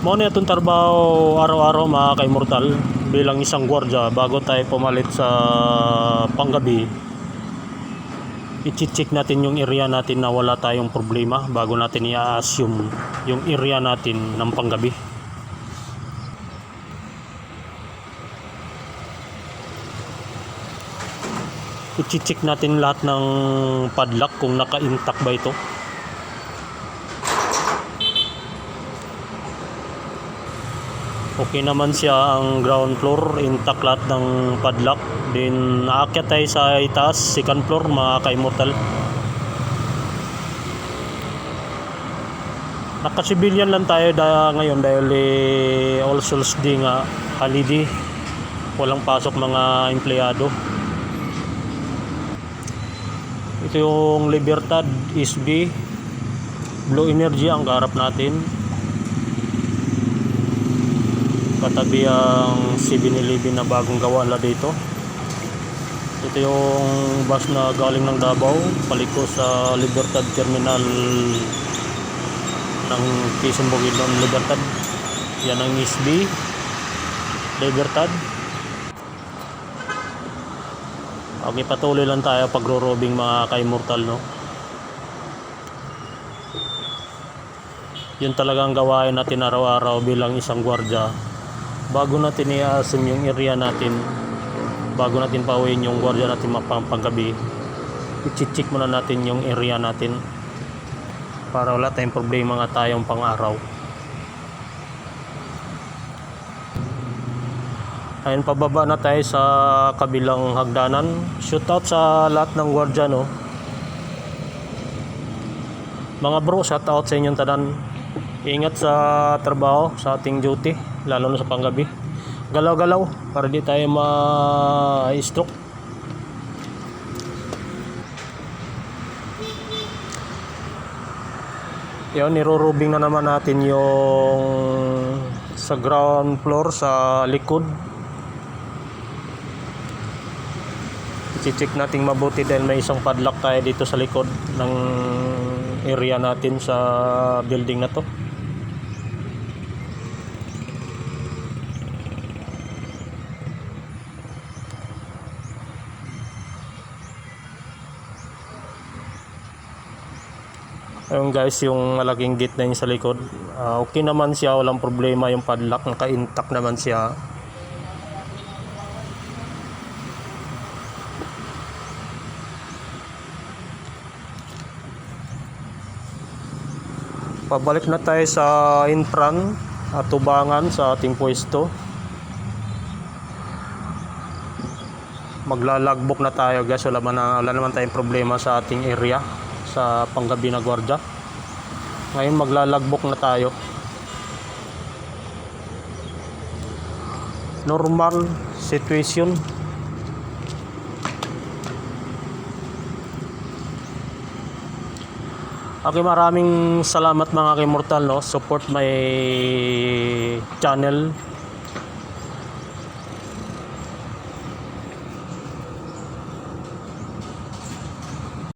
Mo na itong trabaho araw-araw mga ka-immortal bilang isang gwardya bago tayo pumalit sa panggabi. I-check natin yung area natin na wala tayong problema bago natin i-assume yung area natin ng panggabi. I-check natin lahat ng padlock kung naka-intact ba ito. Okay naman siya ang ground floor, intact lahat ng padlock. Then aakyat tayo sa itaas, second floor, mga ka-immortal. Naka-civilian lang tayo da ngayon dahil eh, All Souls Day nga, holiday. Walang pasok mga empleyado. Ito yung Libertad SB. Blue Energy ang kaharap natin. Katabi ang 7-Eleven na bagong gawa nila dito. Ito yung bus na galing ng Davao paliko sa Libertad Terminal ng Quezon Bukidnon Libertad. Yan ang SB Libertad. Okay patuloy lang tayo pagro-robing mga ka-immortal no? Yun talaga ang gawain natin araw-araw bilang isang gwardya bago natin i-assume yung area natin bago natin pauwiin yung gwardiya natin mapanggabi i-check muna natin yung area natin para wala tayong problema nga tayong pang-araw. Ayun pababa na tayo sa kabilang hagdanan. Shoot out sa lahat ng gwardiya no? Mga bro shout out sa inyong tanan. Ingat sa trabaho sa ating duty lalo na sa panggabi. Galaw-galaw para di tayo ma-stroke. Yun nirurubing na naman natin yung sa ground floor sa likod. I-check natin mabuti dahil may isang padlock tayo dito sa likod ng area natin sa building na to Ayun guys, yung malaking gate na yun sa likod. Ah, okay naman siya, walang problema yung padlock, naka-intact naman siya. Pabalik na tayo sa infran at tubangan sa ating pwesto. Maglalagbok na tayo guys, wala, man wala naman tayong problema sa ating area sa panggabi na gwardiya. Ngayon maglalagbok na tayo. Normal situation. Okay, maraming salamat mga kimortal no. Support my channel